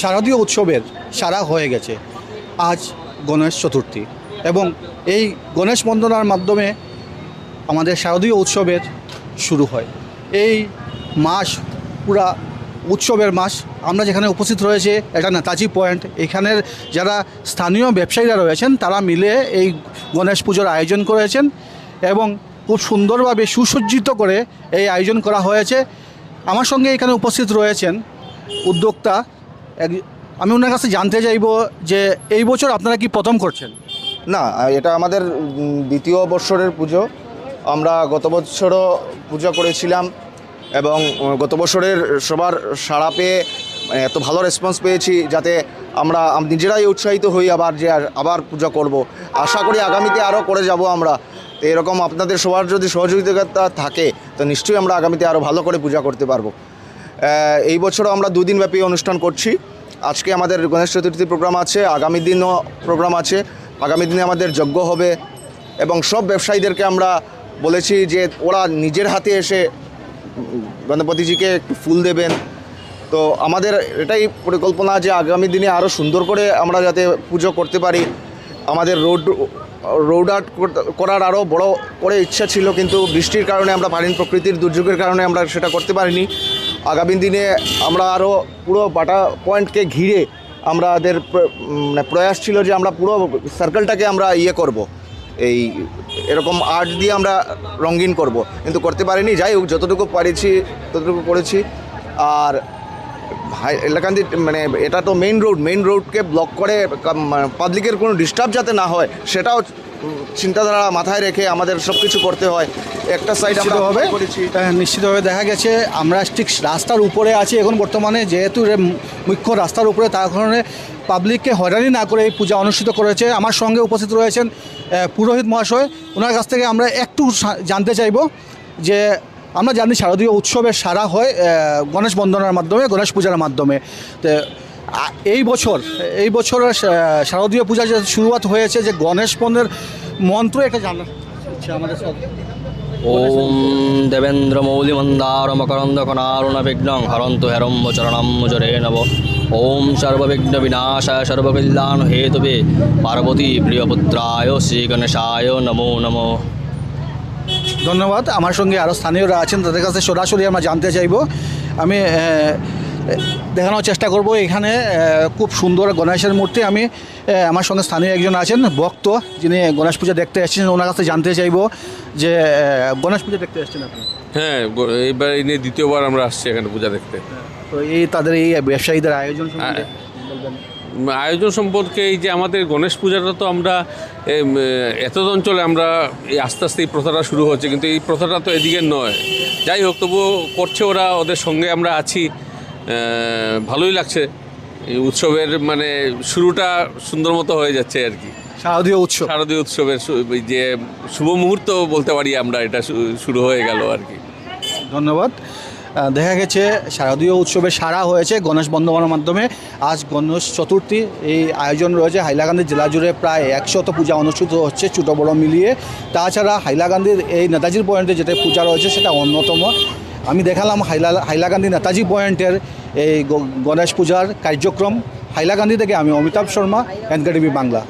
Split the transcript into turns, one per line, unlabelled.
শারদীয় উৎসবের সারা হয়ে গেছে আজ গণেশ চতুর্থী এবং এই গণেশ বন্দনার মাধ্যমে আমাদের শারদীয় উৎসবের শুরু হয়। এই মাস পুরা উৎসবের মাস আমরা যেখানে উপস্থিত রয়েছে, এটা নেতাজি পয়েন্ট। এখানের যারা স্থানীয় ব্যবসায়ীরা রয়েছেন, তারা মিলে এই গণেশ পুজোর আয়োজন করেছেন এবং খুব সুন্দরভাবে সুসজ্জিত করে এই আয়োজন করা হয়েছে। আমার সঙ্গে এখানে উপস্থিত রয়েছেন উদ্যোক্তা। এক- আমি ওনার কাছে জানতে চাইব যে এই বছর আপনারা কি প্রথম করছেন?
না, এটা আমাদের দ্বিতীয় বৎসরের পুজো। আমরা গত বছরও পূজা করেছিলাম এবং গত বছরের সবার সাড়া পেয়ে মানে এত ভালো রেসপন্স পেয়েছি যাতে আমরা নিজেরাই উৎসাহিত হই আবার যে আবার পূজা করব। আশা করি আগামীতে আরও করে যাব আমরা। তো এরকম আপনাদের সবার যদি সহযোগিতা থাকে, তো নিশ্চয়ই আমরা আগামীতে আরও ভালো করে পূজা করতে পারব। এই বছরও আমরা দুদিন ব্যাপী অনুষ্ঠান করছি। আজকে আমাদের গণেশ চতুর্থী প্রোগ্রাম আছে, আগামী দিনও প্রোগ্রাম আছে। আগামী দিনে আমাদের যজ্ঞ হবে এবং সব ব্যবসায়ীদেরকে আমরা বলেছি যে ওরা নিজের হাতে এসে গণপতিজিকে একটু ফুল দেবেন। তো আমাদের এটাই পরিকল্পনা যে আগামী দিনে আরও সুন্দর করে আমরা যাতে পুজো করতে পারি। আমাদের রোড রোড আর্ট করার আরও বড় করে ইচ্ছা ছিল, কিন্তু বৃষ্টির কারণে আমরা পারিনি প্রকৃতির দুর্যোগের কারণে আমরা সেটা করতে পারিনি। আগামী দিনে আমরা আরও পুরো বাটা পয়েন্টকে ঘিরে আমাদের মানে প্রয়াস ছিল যে আমরা পুরো সার্কেলটাকে আমরা ইয়ে করব। এই এরকম আর্ট দিয়ে আমরা রঙিন করব। কিন্তু করতে পারিনি। যাই হোক, যতটুকু পারিছি, ততটুকু করেছি। আর হাই এলাকান্দি মানে এটা তো মেইন রোড মেইন রোডকে ব্লক করে পাবলিকের কোনো ডিস্টার্ব যাতে না হয় সেটাও চিন্তাধারা মাথায় রেখে আমাদের সব কিছু করতে হয়। একটা সাইড আমরা
হ্যাঁ, নিশ্চিতভাবে দেখা গেছে আমরা ঠিক রাস্তার উপরে আছি এখন বর্তমানে যেহেতু মুখ্য রাস্তার উপরে তার কারণে পাবলিককে হয়রানি না করে এই পূজা অনুষ্ঠিত করেছে। আমার সঙ্গে উপস্থিত রয়েছেন পুরোহিত মহাশয়। ওনার কাছ থেকে আমরা একটু জানতে চাইব যে আমরা জানি শারদীয় উৎসবের সারা হয় গণেশ বন্দনার মাধ্যমে, গণেশ পূজার মাধ্যমে। তো এই বছর, এই বছরের শা- শারদীয় পূজা যে শুরুয়াত হয়েছে, যে গণেশ পণ্যের মন্ত্র জানার ইচ্ছা আমাদের সাথে
ওম দেবেন্দ্র মৌলি মন্দার মকরন্দ কণারুণ বিঘ্নং হরন্তু হেরম্ব চরণম জরে নব ওম সর্ববিঘ্ন বিনাশায় সর্বকল্যাণ হেতুবে। পার্বতী প্রিয়পুত্রায় শ্রী গণেশায় নমো নমো।
ধন্যবাদ। আমার সঙ্গে আরও স্থানীয়রা আছেন তাদের কাছে সরাসরি আমরা জানতে চাইব। আমি দেখানোর চেষ্টা করব এখানে খুব সুন্দর গণেশের মূর্তি। আমি আমার সঙ্গে স্থানীয় একজন আছেন ভক্ত যিনি গণেশ পূজা দেখতে এসেছেন ওনার কাছে জানতে চাইব যে গণেশ পূজা দেখতে এসেছেন আপনি?
হ্যাঁ এইবার এই নিয়ে দ্বিতীয়বার আমরা আসছি এখানে পূজা দেখতে।
তো এই তাদের এই ব্যবসায়ীদের আয়োজন সম্বন্ধে বলবেন।
উম, আয়োজন সম্পর্কে এই যে আমাদের গণেশ পূজাটা তো আমরা এত অঞ্চলে আমরা এই আস্তে আস্তে এই প্রথাটা শুরু হচ্ছে কিন্তু এই প্রথাটা তো এদিকে নয়। যাই হোক তবুও করছে ওরা ওদের সঙ্গে আমরা আছি ভালোই লাগছে। এই উৎসবের মানে শুরুটা সুন্দর মতো হয়ে যাচ্ছে আর কি।
শারদীয় উৎসব।
শারদীয় উৎসবের যে শুভ মুহূর্ত বলতে পারি আমরা এটা শুরু হয়ে গেল আর কি।
ধন্যবাদ। দেখা গেছে, শারদীয় উৎসবে সারা হয়েছে গণেশ বন্দনার মাধ্যমে। আজ গণেশ চতুর্থী, এই আয়োজন রয়েছে হাইলাকান্দি জেলা জুড়ে প্রায় একশত পূজা অনুষ্ঠিত হচ্ছে ছোটো বড় মিলিয়ে। তাছাড়া হাইলাকান্দির এই নেতাজির পয়েন্টে যেটা পূজা রয়েছে সেটা অন্যতম। আমি দেখালাম হাইলা হাইলাকান্দি নেতাজি পয়েন্টের এই গণেশ পূজার কার্যক্রম। হাইলাকান্দি থেকে আমি অমিতাভ শর্মা, এনকেটিভি বাংলা।